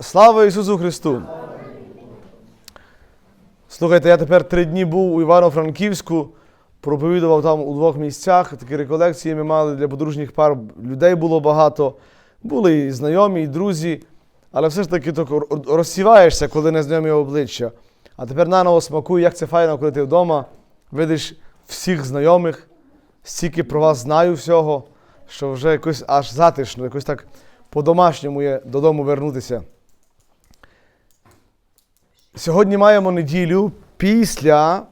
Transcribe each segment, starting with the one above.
Слава Ісусу Христу! Слухайте, я тепер три дні був у Івано-Франківську, проповідував там у двох місцях. Такі реколекції ми мали для подружніх пар. Людей було багато. Були і знайомі, і друзі. Але все ж таки так розсіваєшся, коли не знайомі обличчя. А тепер наново смакую, як це файно, коли ти вдома видиш всіх знайомих, стільки про вас знаю всього, що вже якось аж затишно, якось так по-домашньому є додому вернутися. Сьогодні маємо неділю після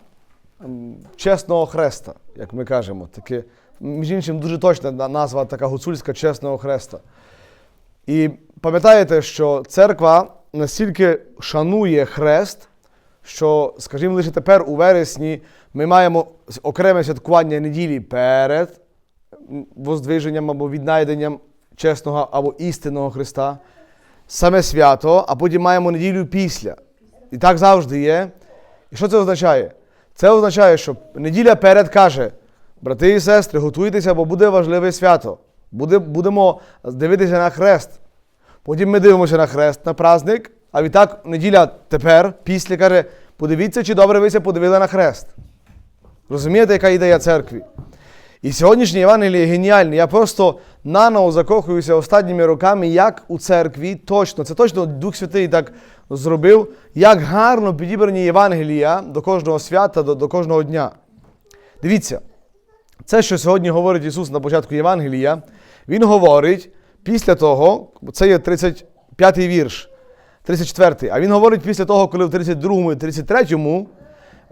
чесного хреста, як ми кажемо. Таке, між іншим, дуже точна назва така гуцульська чесного хреста. І пам'ятаєте, що церква настільки шанує хрест, що, скажімо, лише тепер у вересні ми маємо окреме святкування неділі перед воздвиженням або віднайденням чесного або істинного Христа, саме свято, а потім маємо неділю після. І так завжди є. І що це означає? Це означає, що неділя перед каже, брати і сестри, готуйтеся, бо буде важливе свято. Буде, будемо дивитися на хрест. Потім ми дивимося на хрест, на праздник, а відтак неділя тепер, після каже, подивіться, чи добре ви ся подивили на хрест. Розумієте, яка ідея церкви? І сьогоднішнє Євангеліє геніальне. Я просто наново закохуюся останніми роками, як у церкві точно, це точно Дух Святий так зробив, як гарно підібрані Євангелія до кожного свята, до, до кожного дня. Дивіться, це, що сьогодні говорить Ісус на початку Євангелія, Він говорить після того, це є 35-й вірш, 34-й, а Він говорить після того, коли в 32-му і 33-му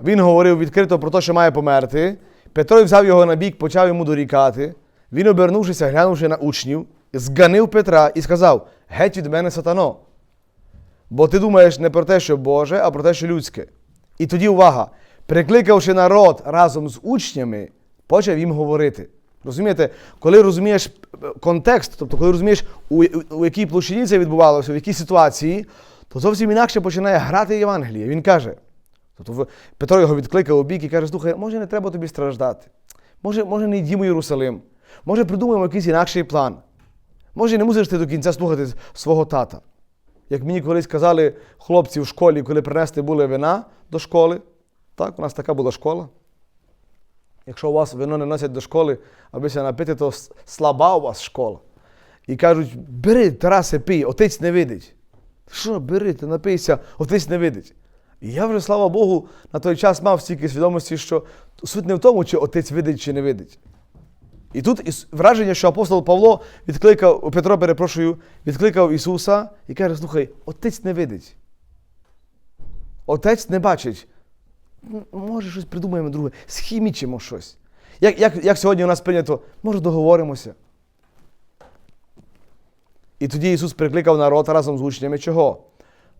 він говорив відкрито про те, що має померти. Петро взяв його на бік, почав йому дорікати. Він, обернувшися, глянувши на учнів, зганив Петра і сказав: Геть від мене, сатано. Бо ти думаєш не про те, що Боже, а про те, що людське. І тоді увага, прикликавши народ разом з учнями, почав їм говорити. Розумієте, коли розумієш е, контекст, тобто коли розумієш, у, у, якій площині це відбувалося, в якій ситуації, то зовсім інакше починає грати Євангеліє. Він каже, Тобто Петро його відкликав у бік і каже: слухай, може не треба тобі страждати. Може, може не йдімо Єрусалим. Може, придумаємо якийсь інакший план. Може, не мусиш ти до кінця слухати свого тата. Як мені колись казали хлопці в школі, коли принести були вина до школи, так, у нас така була школа. Якщо у вас вино не носять до школи, абися напити, то слаба у вас школа. І кажуть, бери, Тарасе, пий, отець не видить. Що, бери, ти напийся, отець не видить. І я вже, слава Богу, на той час мав стільки свідомості, що суть не в тому, чи отець видить, чи не видить. І тут враження, що апостол Павло відкликав, Петро, перепрошую, відкликав Ісуса і каже: слухай, отець не видить. Отець не бачить. Може, щось придумаємо друге, схімічимо щось. Як, як, як сьогодні у нас прийнято, може, договоримося. І тоді Ісус прикликав народ разом з учнями чого?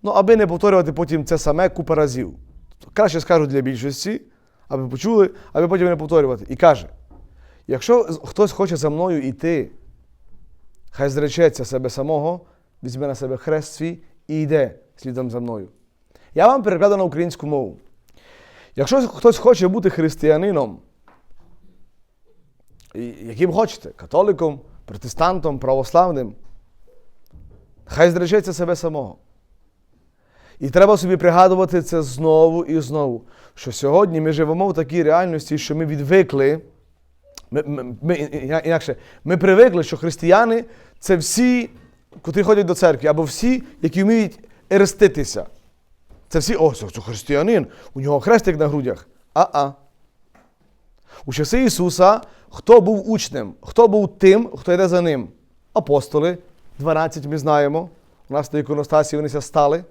Ну, аби не повторювати потім це саме купа разів. Краще скажу для більшості, аби почули, аби потім не повторювати. І каже: якщо хтось хоче за мною йти, хай зречеться себе самого, візьме на себе хрест свій і йде слідом за мною. Я вам перекладу на українську мову. Якщо хтось хоче бути християнином, яким хочете, католиком, протестантом, православним, хай зречеться себе самого. І треба собі пригадувати це знову і знову, що сьогодні ми живемо в такій реальності, що ми відвикли, ми, ми, ми, інакше, ми привикли, що християни це всі, котрі ходять до церкви, або всі, які вміють ереститися. Це всі, о, це, християнин, у нього хрестик на грудях. А-а. У часи Ісуса хто був учнем, хто був тим, хто йде за ним? Апостоли, 12 ми знаємо. У нас на іконостасі вони стали.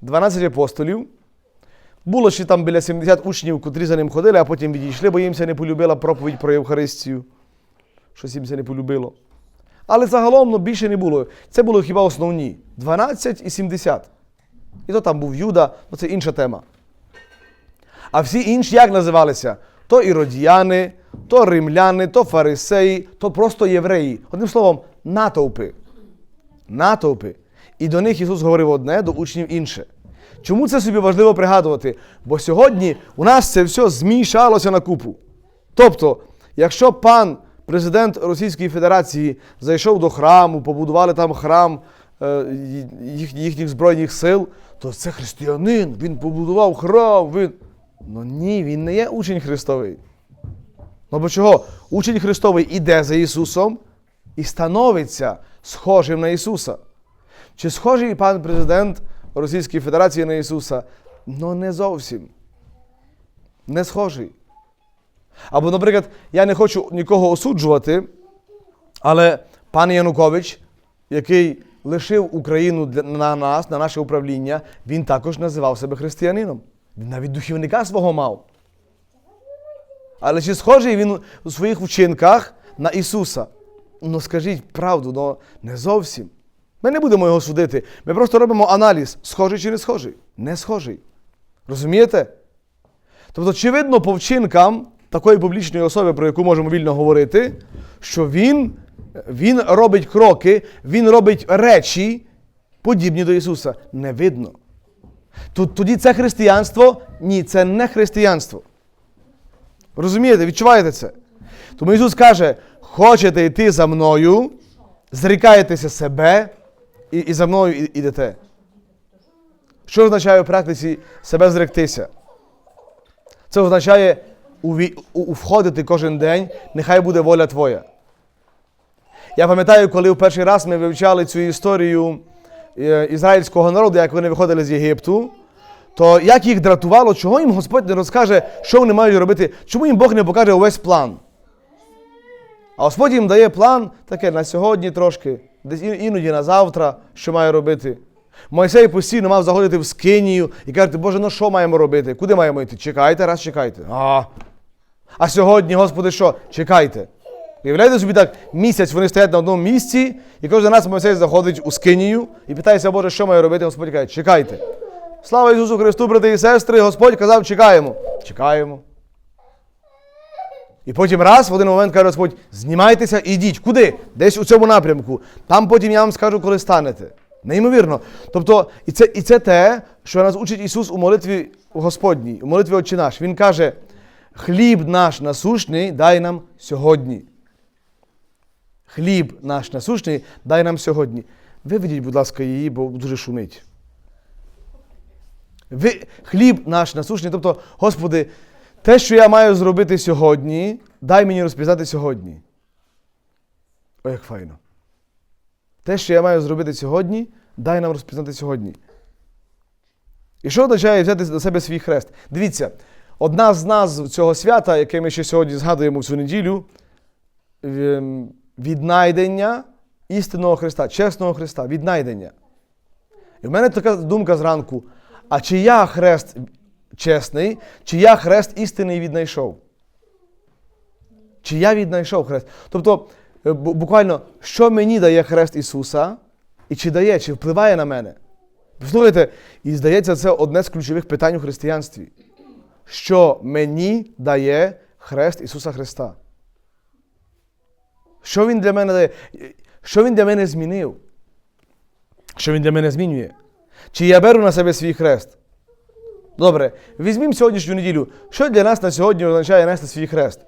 12 апостолів. Було ще там біля 70 учнів, котрі за ним ходили, а потім відійшли, бо їм це не полюбила проповідь про Євхаристію. Щось їм це не полюбило. Але загалом ну, більше не було. Це були хіба основні: 12 і 70. І то там був Юда, ну це інша тема. А всі інші як називалися? То іродіяни, то римляни, то фарисеї, то просто євреї. Одним словом, натовпи. Натовпи. І до них Ісус говорив одне, до учнів інше. Чому це собі важливо пригадувати? Бо сьогодні у нас це все змішалося на купу. Тобто, якщо пан президент Російської Федерації зайшов до храму, побудували там храм е, їх, їхніх збройних сил, то це християнин, він побудував храм. Він... Ну ні, він не є учень Христовий. Ну бо чого? Учень Христовий іде за Ісусом і становиться схожим на Ісуса. Чи схожий пан президент Російської Федерації на Ісуса? Ну не зовсім. Не схожий. Або, наприклад, я не хочу нікого осуджувати, але пан Янукович, який лишив Україну на нас, на наше управління, він також називав себе християнином. Він навіть духівника свого мав. Але чи схожий він у своїх вчинках на Ісуса? Ну скажіть правду, ну не зовсім. Ми не будемо його судити. Ми просто робимо аналіз, схожий чи не схожий. Не схожий. Розумієте? Тобто, чи видно по вчинкам такої публічної особи, про яку можемо вільно говорити, що він, він робить кроки, він робить речі, подібні до Ісуса. Не видно. Тут, тоді це християнство? Ні, це не християнство. Розумієте, відчуваєте це? Тому Ісус каже: хочете йти за мною, зрікаєтеся себе і, і за мною ідете. Що означає в практиці себе зректися? Це означає входити кожен день, нехай буде воля твоя. Я пам'ятаю, коли в перший раз ми вивчали цю історію е, ізраїльського народу, як вони виходили з Єгипту, то як їх дратувало, чого їм Господь не розкаже, що вони мають робити, чому їм Бог не покаже увесь план. А Господь їм дає план таке на сьогодні трошки, десь іноді на завтра, що має робити. Мойсей постійно мав заходити в скинію і казати, Боже, ну що маємо робити? Куди маємо йти? Чекайте, раз чекайте. А, а сьогодні, Господи, що? Чекайте. Уявляєте собі так, місяць вони стоять на одному місці, і кожен раз Мойсей заходить у скинію і питається, Боже, що має робити? Господь каже, чекайте. Слава Ісусу Христу, брати і сестри, Господь казав, чекаємо. Чекаємо. І потім раз в один момент каже Господь, знімайтеся і йдіть. Куди? Десь у цьому напрямку. Там потім я вам скажу, коли станете. Неймовірно. Тобто, і це, і це те, що нас учить Ісус у молитві Господній, у молитві Отче наш. Він каже: хліб наш насущний дай нам сьогодні. Хліб наш насущний дай нам сьогодні. Виведіть, будь ласка, її, бо дуже шумить. Ви, хліб наш насущний, тобто, Господи, те, що я маю зробити сьогодні, дай мені розпізнати сьогодні. О, як файно. Те, що я маю зробити сьогодні, дай нам розпізнати сьогодні. І що означає взяти на себе свій хрест? Дивіться, одна з назв цього свята, яке ми ще сьогодні згадуємо в цю неділю, ем, віднайдення істинного Христа, чесного Христа, віднайдення. І в мене така думка зранку: а чи я хрест чесний, чи я хрест істинний віднайшов? Чи я віднайшов хрест? Тобто, е, буквально, що мені дає хрест Ісуса, і чи дає, чи впливає на мене? Послухайте, і здається, це одне з ключових питань у християнстві. Що мені дає хрест Ісуса Христа? Що Він для мене дає? Що Він для мене змінив? Що Він для мене змінює? Чи я беру на себе свій хрест? Добре, візьмімо сьогоднішню неділю. Що для нас на сьогодні означає нести свій хрест?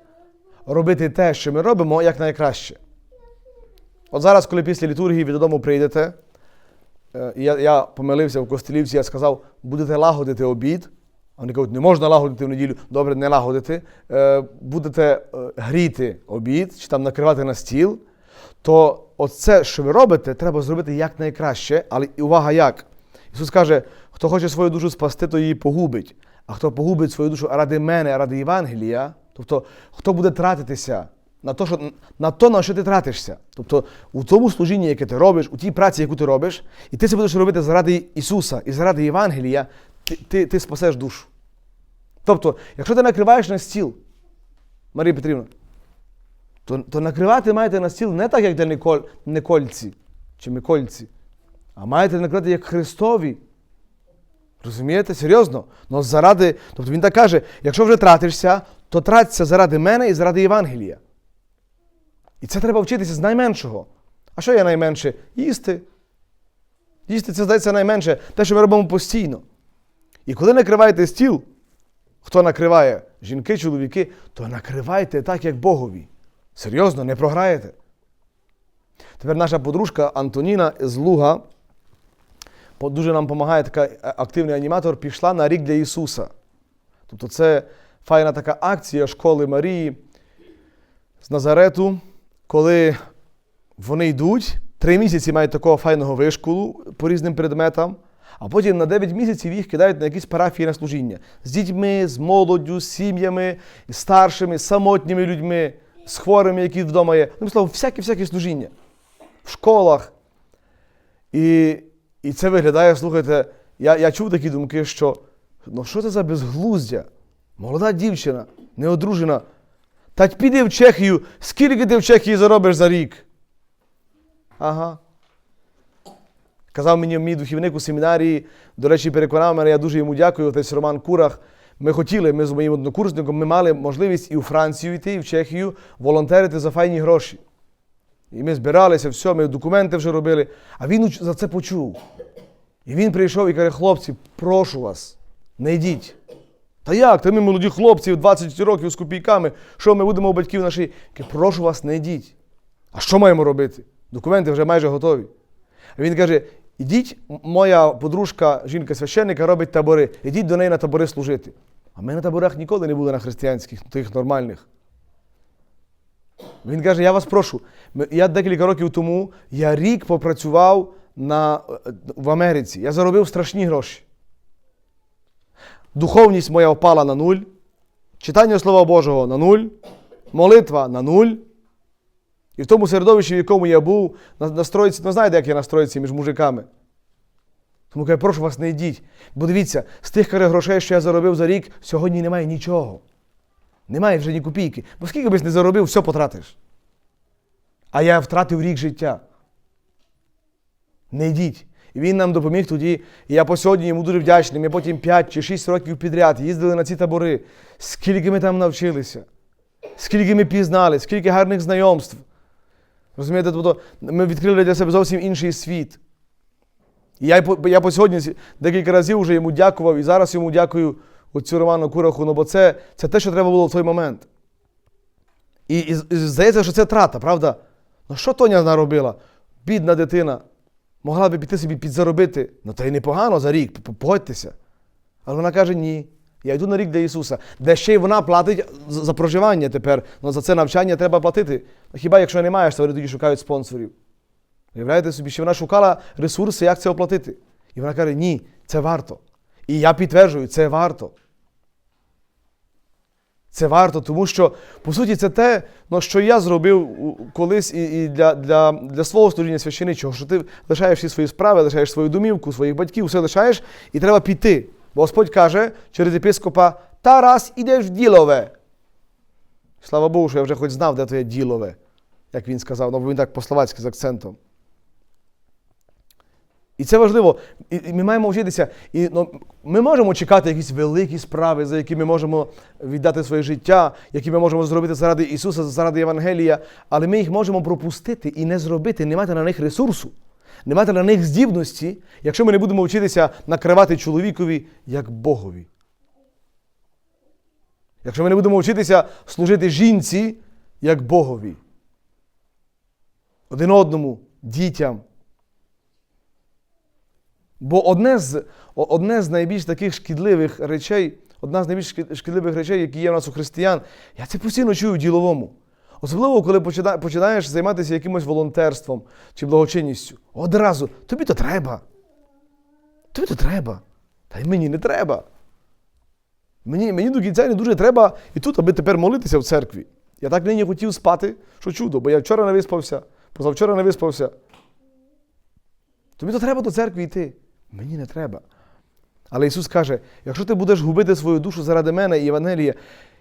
Робити те, що ми робимо, як найкраще. От зараз, коли після літургії ви додому прийдете, е, я, я помилився в Костелівці, я сказав, будете лагодити обід. Вони кажуть, не можна лагодити в неділю, добре, не лагодити. Е, Будете е, гріти обід чи там накривати на стіл, то оце, що ви робите, треба зробити як найкраще, але увага як. Ісус каже, хто хоче свою душу спасти, то її погубить. А хто погубить свою душу ради мене, ради Євангелія, тобто хто буде тратитися на то, що, на то, на що ти тратишся. Тобто у тому служінні, яке ти робиш, у тій праці, яку ти робиш, і ти це будеш робити заради Ісуса і заради Євангелія, ти, ти, ти спасеш душу. Тобто, якщо ти накриваєш на стіл, Марія Петрівна, то, то накривати маєте на стіл не так, як для Николь, Никольці чи Микольці, а маєте накривати як Христові. Розумієте? Серйозно? Ну, заради, тобто він так каже: якщо вже тратишся, то тратися заради мене і заради Євангелія. І це треба вчитися з найменшого. А що є найменше? Їсти. Їсти це здається найменше, те, що ми робимо постійно. І коли накриваєте стіл, хто накриває жінки, чоловіки, то накривайте так, як Богові. Серйозно, не програєте. Тепер наша подружка Антоніна з Луга дуже нам допомагає така е, активний аніматор, пішла на рік для Ісуса. Тобто це файна така акція школи Марії з Назарету, коли вони йдуть, три місяці мають такого файного вишколу по різним предметам, а потім на 9 місяців їх кидають на якісь парафії на служіння. З дітьми, з молоддю, з сім'ями, з старшими, з самотніми людьми, з хворими, які вдома є. Ну, словом, всякі-всякі служіння. В школах. І, і це виглядає, слухайте, я, я чув такі думки, що ну що це за безглуздя? Молода дівчина, неодружена. Та піди в Чехію, скільки ти в Чехії заробиш за рік? Ага. Казав мені мій духівник у семінарії, до речі, переконав мене, я дуже йому дякую, отець Роман Курах. Ми хотіли, ми з моїм однокурсником, ми мали можливість і у Францію йти, і в Чехію волонтерити за файні гроші. І ми збиралися, все, ми документи вже робили. А він за це почув. І він прийшов і каже: хлопці, прошу вас, не йдіть. Та як? Та ми молоді хлопці, 20 років з копійками, що ми будемо у батьків наші? Каже, прошу вас, не йдіть. А що маємо робити? Документи вже майже готові. А він каже: ідіть, моя подружка, жінка священника, робить табори. Ідіть до неї на табори служити. А ми на таборах ніколи не були на християнських, тих нормальних. Він каже: я вас прошу. Я декілька років тому я рік попрацював на, е, в Америці. Я заробив страшні гроші. Духовність моя впала на нуль, читання Слова Божого на нуль, молитва на нуль. І в тому середовищі, в якому я був, на, на ну знаєте, як я на стройці між мужиками. Тому каже, прошу вас, не йдіть. Бо дивіться, з тих грошей, що я заробив за рік, сьогодні немає нічого. Немає вже ні копійки. Бо скільки б не заробив, все потратиш. А я втратив рік життя. Не йдіть. І він нам допоміг тоді. І я по сьогодні йому дуже вдячний. Ми потім 5 чи 6 років підряд їздили на ці табори. Скільки ми там навчилися, скільки ми пізнали, скільки гарних знайомств. Розумієте, тобто ми відкрили для себе зовсім інший світ. І я, я по сьогодні декілька разів вже йому дякував, і зараз йому дякую оцю Роману Кураху, ну бо це, це те, що треба було в той момент. І, і, і здається, що це трата, правда? Ну що Тоня наробила? Бідна дитина. Могла би піти собі підзаробити. Ну та й непогано за рік, погодьтеся. Але вона каже: ні. Я йду на рік для Ісуса, де ще й вона платить за за проживання тепер. Ну за це навчання треба платити. Ну, хіба якщо не маєш, то вони тоді шукають спонсорів. Уявляєте собі, що вона шукала ресурси, як це оплатити. І вона каже, ні, це варто. І я підтверджую, це варто. Це варто, тому що, по суті, це те, ну, що я зробив колись і, і для, для, для свого служіння священичого, що ти лишаєш всі свої справи, лишаєш свою домівку, своїх батьків, все лишаєш, і треба піти. Бо Господь каже через єпископа, Тарас, ідеш в ділове. Слава Богу, що я вже хоч знав, де то є ділове, як він сказав, ну бо він так по-словацьки з акцентом. І це важливо. І, і ми маємо вчитися. І, ну, ми можемо чекати якісь великі справи, за які ми можемо віддати своє життя, які ми можемо зробити заради Ісуса, заради Євангелія, але ми їх можемо пропустити і не зробити, не мати на них ресурсу, не мати на них здібності, якщо ми не будемо вчитися накривати чоловікові як Богові. Якщо ми не будемо вчитися служити жінці як Богові. Один одному, дітям. Бо одне з, одне з найбільш таких шкідливих речей, одна з найбільш шкідливих речей, які є в нас у християн, я це постійно чую в діловому. Особливо, коли починаєш займатися якимось волонтерством чи благочинністю. Одразу, тобі то треба. Тобі то треба. Та й мені не треба. Мені, мені до кінця не дуже треба і тут, аби тепер молитися в церкві. Я так нині хотів спати, що чудо, бо я вчора не виспався, позавчора не виспався. Тобі то треба до церкви йти. Мені не треба. Але Ісус каже: якщо ти будеш губити свою душу заради мене і Євангелія,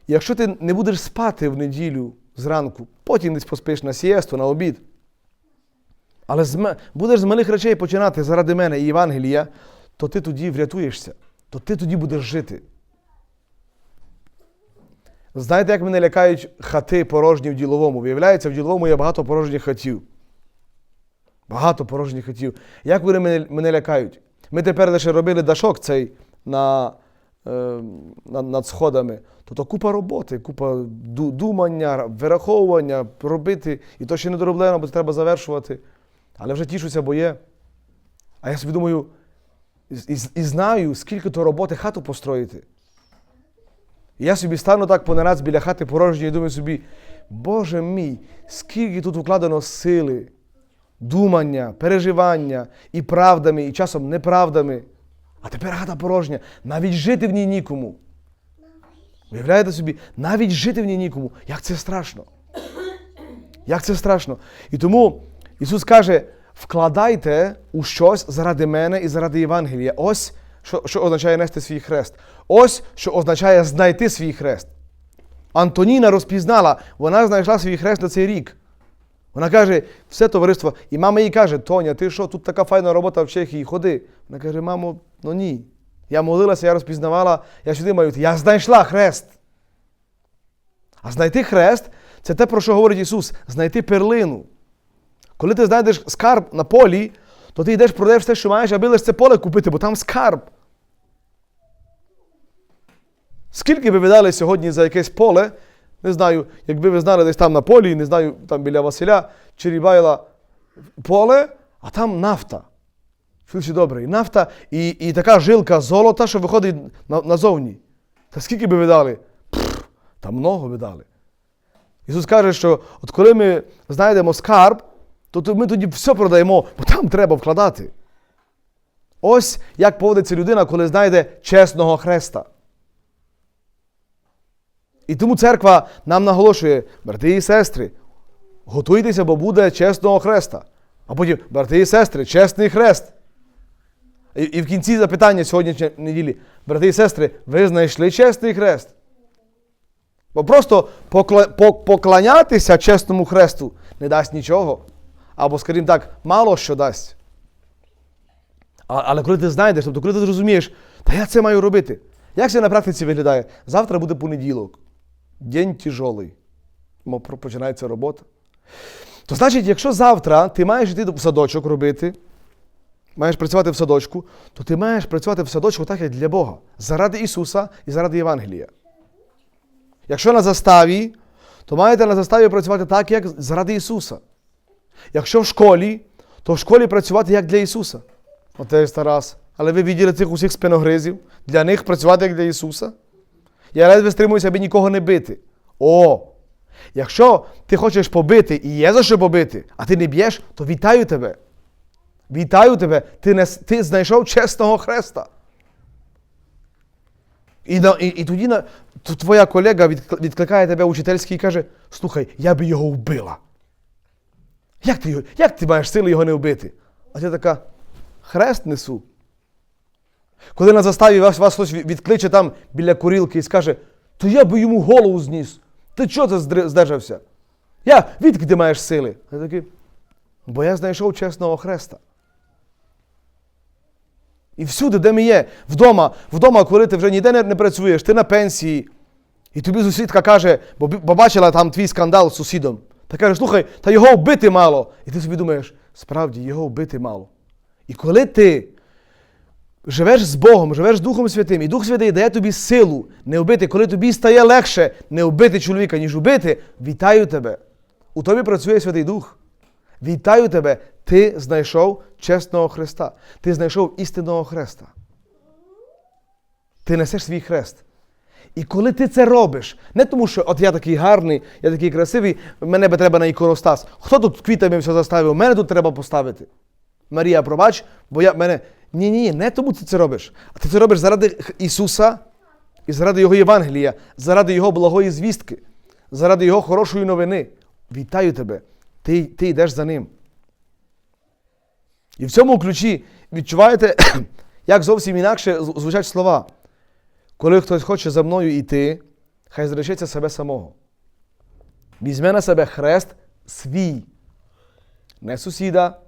якщо ти не будеш спати в неділю зранку, потім десь поспиш на сієсту, на обід, але з будеш з малих речей починати заради мене і Євангелія, то ти тоді врятуєшся, то ти тоді будеш жити. Знаєте, як мене лякають хати порожні в діловому? Виявляється, в діловому є багато порожніх хатів. Багато порожніх хатів. Як вони мене, мене лякають? Ми тепер лише робили дашок цей на, е, на, над сходами. Тобто купа роботи, купа думання, вираховування, робити. І то ще не дороблено, бо треба завершувати. Але вже тішуся, бо є. А я собі думаю, і, і, знаю, скільки то роботи хату построїти. І я собі стану так понараз біля хати порожньої і думаю собі, Боже мій, скільки тут вкладено сили, думання, переживання і правдами, і часом неправдами. А тепер хата порожня, навіть жити в ній нікому. Уявляєте собі, навіть жити в ній нікому. Як це страшно. Як це страшно. І тому Ісус каже: вкладайте у щось заради мене і заради Євангелія. Ось що, що означає нести свій хрест. Ось що означає знайти свій хрест. Антоніна розпізнала, вона знайшла свій хрест на цей рік. Вона каже, все товариство, і мама їй каже, Тоня, ти що, тут така файна робота в Чехії, ходи. Вона каже, мамо, ну ні. Я молилася, я розпізнавала, я сюди маю. Я знайшла хрест. А знайти хрест це те, про що говорить Ісус, знайти перлину. Коли ти знайдеш скарб на полі, то ти йдеш, продаєш все, що маєш, аби лише це поле купити, бо там скарб. Скільки ви дали сьогодні за якесь поле, не знаю, якби ви знали десь там на полі, не знаю, там біля Василя Черібайла поле, а там нафта. Чуючи добре, і нафта, і, і така жилка золота, що виходить на, назовні. Та скільки би ви дали? Та много би дали. Ісус каже, що от коли ми знайдемо скарб, то ми тоді все продаємо, бо там треба вкладати. Ось як поводиться людина, коли знайде чесного хреста. І тому церква нам наголошує, брати і сестри, готуйтеся, бо буде чесного хреста. А потім, брати і сестри, чесний хрест. І, і в кінці запитання сьогоднішньої неділі, брати і сестри, ви знайшли чесний хрест? Бо просто поклонятися чесному хресту не дасть нічого. Або, скажімо так, мало що дасть. Але коли ти знайдеш, тобто коли ти зрозумієш, та я це маю робити. Як це на практиці виглядає? Завтра буде понеділок. День тяжолий. Мо починається робота. То значить, якщо завтра ти маєш йти в садочок робити, маєш працювати в садочку, то ти маєш працювати в садочку так, як для Бога, заради Ісуса і заради Євангелія. Якщо на заставі, то маєте на заставі працювати так, як заради Ісуса. Якщо в школі, то в школі працювати як для Ісуса. Отець Тарас. Але ви бачили цих усіх спиногризів? Для них працювати як для Ісуса? Я ледве стримуюся, аби нікого не бити. О! Якщо ти хочеш побити і є за що побити, а ти не б'єш, то вітаю тебе. Вітаю тебе, ти, не, ти знайшов чесного хреста. І, і, і тоді на, твоя колега відкликає тебе учительський і каже: слухай, я би його вбила. Як ти, як ти маєш сили його не вбити? А ти така, хрест несу. Коли на заставі вас, вас хтось відкличе там біля курілки і скаже, то я би йому голову зніс. Ти чого це здержався? Я, відки ти маєш сили? Я такий, бо я знайшов чесного хреста. І всюди, де ми є, вдома, вдома, коли ти вже ніде не, працюєш, ти на пенсії, і тобі сусідка каже, бо побачила там твій скандал з сусідом. Та каже, слухай, та його вбити мало. І ти собі думаєш, справді, його вбити мало. І коли ти живеш з Богом, живеш з Духом Святим, і Дух Святий дає тобі силу не вбити, коли тобі стає легше не вбити чоловіка, ніж вбити, вітаю тебе. У тобі працює Святий Дух. Вітаю тебе, ти знайшов чесного Христа. Ти знайшов істинного Хреста. Ти несеш свій хрест. І коли ти це робиш, не тому, що от я такий гарний, я такий красивий, мене би треба на іконостас. Хто тут квітами все заставив? Мене тут треба поставити. Марія, пробач, бо я мене. Ні, ні, не тому ти це робиш. А ти це робиш заради Ісуса і заради Його Євангелія, заради Його благої звістки, заради Його хорошої новини. Вітаю тебе. Ти, ти йдеш за ним. І в цьому ключі відчуваєте, як зовсім інакше звучать слова. Коли хтось хоче за мною йти, хай зречеться себе самого. Візьме на себе хрест свій. Не сусіда,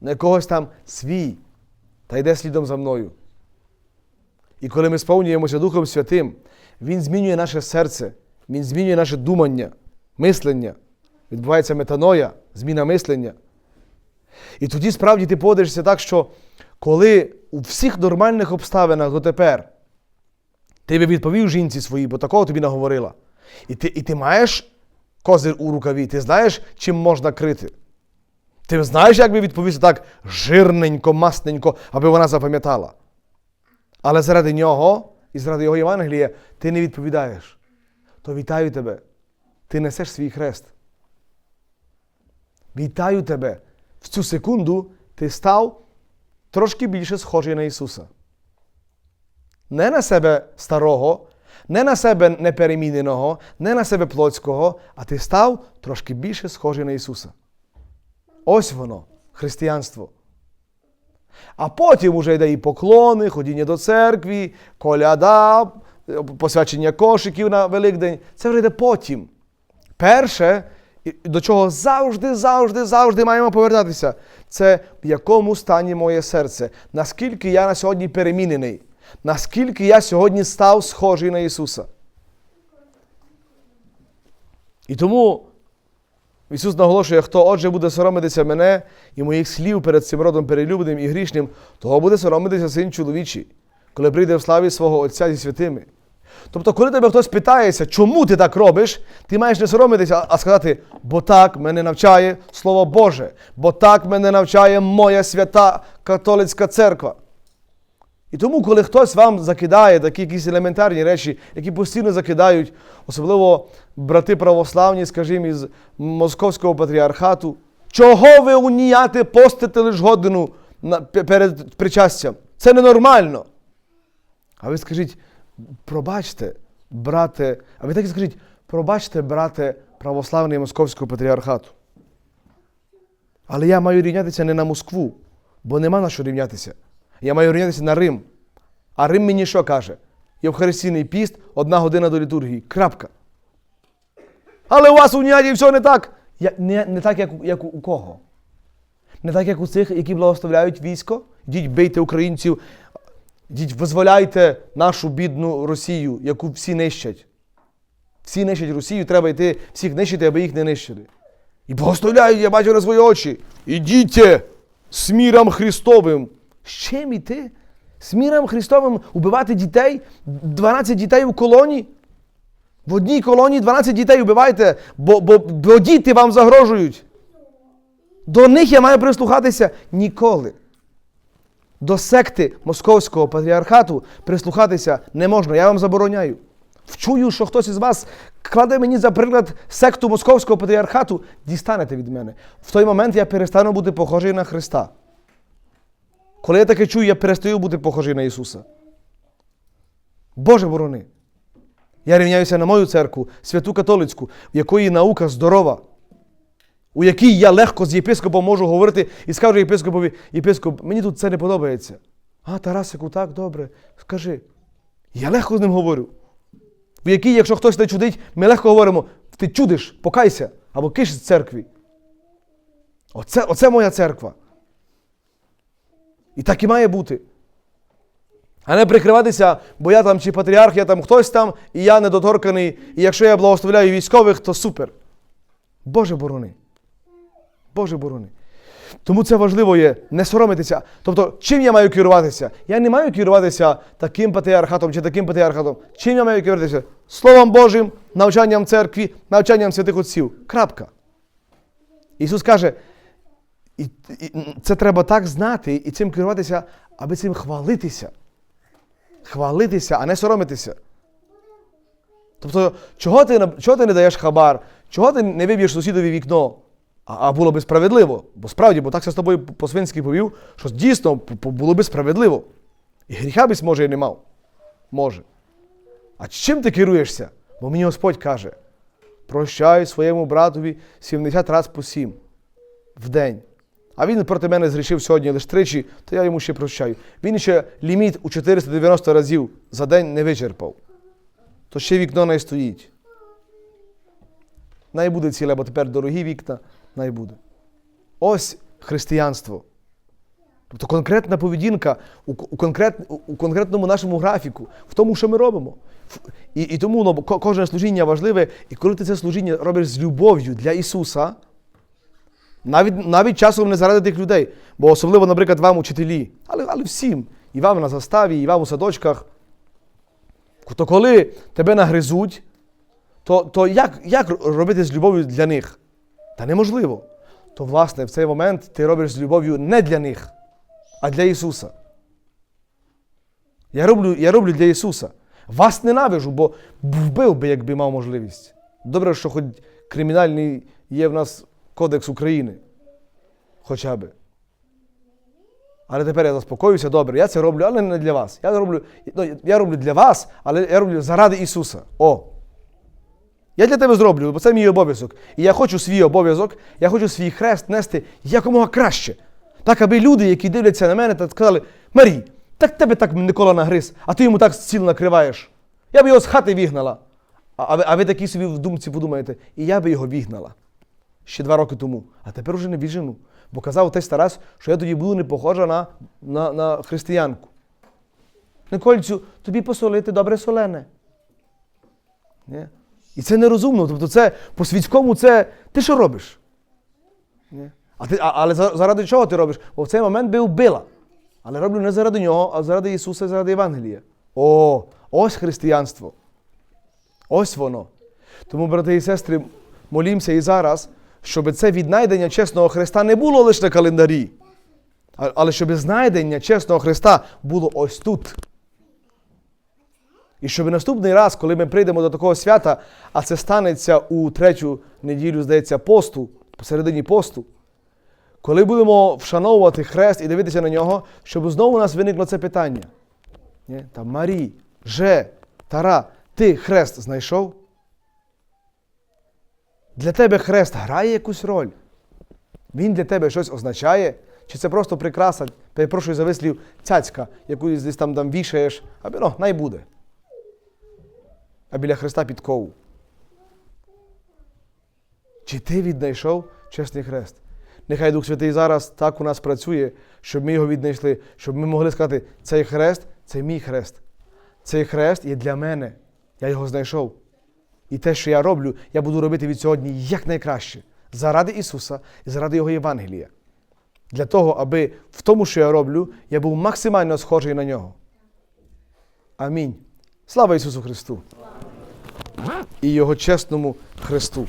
не когось там свій. Та йде слідом за мною. І коли ми сповнюємося Духом Святим, Він змінює наше серце, Він змінює наше думання, мислення. Відбувається метаноя, зміна мислення. І тоді справді ти поводишся так, що коли у всіх нормальних обставинах дотепер ти би відповів жінці своїй, бо такого тобі наговорила. І ти, і ти маєш козир у рукаві, ти знаєш, чим можна крити. Ти знаєш, як би відповісти так жирненько, масненько, аби вона запам'ятала. Але заради нього і заради його Євангелія ти не відповідаєш. То вітаю тебе. Ти несеш свій хрест. Вітаю тебе. В цю секунду ти став трошки більше схожий на Ісуса. Не на себе старого, не на себе непереміненого, не на себе плотського, а ти став трошки більше схожий на Ісуса. Ось воно, християнство. А потім уже йде і поклони, ходіння до церкви, коляда, посвячення кошиків на Великдень. Це вже йде потім. Перше, до чого завжди, завжди, завжди маємо повертатися, це в якому стані моє серце, наскільки я на сьогодні перемінений, наскільки я сьогодні став схожий на Ісуса. І тому Ісус наголошує, хто отже буде соромитися мене і моїх слів перед цим родом перелюбним і грішним, того буде соромитися син чоловічий, коли прийде в славі свого Отця зі святими. Тобто, коли тебе хтось питається, чому ти так робиш, ти маєш не соромитися, а сказати, бо так мене навчає Слово Боже, бо так мене навчає моя свята католицька церква. І тому, коли хтось вам закидає такі якісь елементарні речі, які постійно закидають, особливо брати православні, скажімо, із Московського патріархату, чого ви уніяти постите лише годину перед причастям? Це ненормально. А ви скажіть, пробачте, брате, а ви так і скажіть, пробачте, брате православний Московського патріархату. Але я маю рівнятися не на Москву, бо нема на що рівнятися. Я маю рівнятися на Рим. А Рим мені що каже? Євхаристійний піст, одна година до літургії. Крапка. Але у вас у уніаті все не так. Я, не, не так, як, як у кого? Не так, як у цих, які благословляють військо. Йдіть, бийте українців, йдіть, визволяйте нашу бідну Росію, яку всі нищать. Всі нищать Росію, треба йти всіх нищити, аби їх не нищили. І благословляють, я бачу на свої очі. Ідіть з міром Христовим. З чим іти? З міром Христовим убивати дітей? 12 дітей у колоні? В одній колонії 12 дітей вбивайте, бо, бо, бо діти вам загрожують. До них я маю прислухатися ніколи. До секти Московського патріархату прислухатися не можна, я вам забороняю. Вчую, що хтось із вас кладе мені за приклад секту Московського патріархату, дістанете від мене. В той момент я перестану бути похожий на Христа. Коли я таке чую, я перестаю бути похожий на Ісуса. Боже борони. Я рівняюся на мою церкву, святу католицьку, в якої наука здорова, у якій я легко з єпископом можу говорити і скажу єпископові, єпископ, мені тут це не подобається. А, Тарасику, так, добре, скажи. Я легко з ним говорю. В якій, якщо хтось не чудить, ми легко говоримо, ти чудиш, покайся, або киш з церкві. Оце, оце моя церква. І так і має бути. А не прикриватися, бо я там чи патріарх, я там хтось там, і я недоторканий, і якщо я благословляю військових, то супер. Боже борони. Боже борони. Тому це важливо є не соромитися. Тобто, чим я маю керуватися? Я не маю керуватися таким патріархатом чи таким патріархатом. Чим я маю керуватися? Словом Божим, навчанням церкві, навчанням святих отців. Крапка. Ісус каже, і, і, це треба так знати і цим керуватися, аби цим хвалитися. Хвалитися, а не соромитися. Тобто, чого ти, чого ти не даєш хабар? Чого ти не виб'єш сусідові вікно? А, а було би справедливо. Бо справді, бо так я з тобою по-свинськи повів, що дійсно було би справедливо. І гріха бись, може, і не мав. Може. А чим ти керуєшся? Бо мені Господь каже: прощай своєму братові 70 разів по 7 в день. А він проти мене зрішив сьогодні лише тричі, то я йому ще прощаю. Він ще ліміт у 490 разів за день не вичерпав. То ще вікно не стоїть. Най буде ціле, бо тепер дорогі вікна, най буде. Ось християнство. Тобто конкретна поведінка у, конкрет, у конкретному нашому графіку, в тому, що ми робимо. І, і тому ну, кожне служіння важливе, і коли ти це служіння робиш з любов'ю для Ісуса, навіть, навіть часом не заради тих людей, бо особливо, наприклад, вам учителі, але, але всім, і вам на заставі, і вам у садочках. То коли тебе нагризуть, то, то як, як робити з любов'ю для них? Та неможливо. то власне в цей момент ти робиш з любов'ю не для них, а для Ісуса. Я роблю, я роблю для Ісуса. Вас ненавижу, бо вбив би, якби мав можливість. Добре, що хоч кримінальний є в нас Кодекс України. Хоча би. Але тепер я заспокоюся, добре, я це роблю, але не для вас. Я роблю, ну, я роблю для вас, але я роблю заради Ісуса. О! Я для тебе зроблю, бо це мій обов'язок. І я хочу свій обов'язок, я хочу свій хрест нести якомога краще. Так, аби люди, які дивляться на мене, так сказали, Марій, так тебе так Микола нагриз, а ти йому так стіл накриваєш. Я б його з хати вігнала. А, а, ви, а ви такі собі в думці подумаєте, і я би його вігнала ще два роки тому, а тепер уже не віджену. Бо казав отець Тарас, що я тоді буду не похожа на, на, на християнку. Никольцю, тобі посолити добре солене. Ні? І це нерозумно. Тобто це по-світському це ти що робиш? Ні? А ти, а, але заради чого ти робиш? Бо в цей момент би вбила. Але роблю не заради нього, а заради Ісуса заради Євангелія. О, ось християнство. Ось воно. Тому, брати і сестри, молімося і зараз, щоб це віднайдення чесного Христа не було лише на календарі, але щоб знайдення чесного Христа було ось тут. І щоб наступний раз, коли ми прийдемо до такого свята, а це станеться у третю неділю, здається, посту, посередині посту, коли будемо вшановувати хрест і дивитися на нього, щоб знову у нас виникло це питання. Та Марій, Же, Тара, ти хрест знайшов? Для тебе хрест грає якусь роль? Він для тебе щось означає? Чи це просто прикраса, перепрошую за вислів, цяцька, яку десь там, там вішаєш, аби ну, най буде. А біля Христа підкову. Чи ти віднайшов чесний хрест? Нехай Дух Святий зараз так у нас працює, щоб ми його віднайшли, щоб ми могли сказати, цей хрест це мій хрест. Цей хрест є для мене. Я його знайшов. І те, що я роблю, я буду робити від сьогодні якнайкраще. Заради Ісуса і заради Його Євангелія. Для того, аби в тому, що я роблю, я був максимально схожий на нього. Амінь. Слава Ісусу Христу! І Його чесному Христу!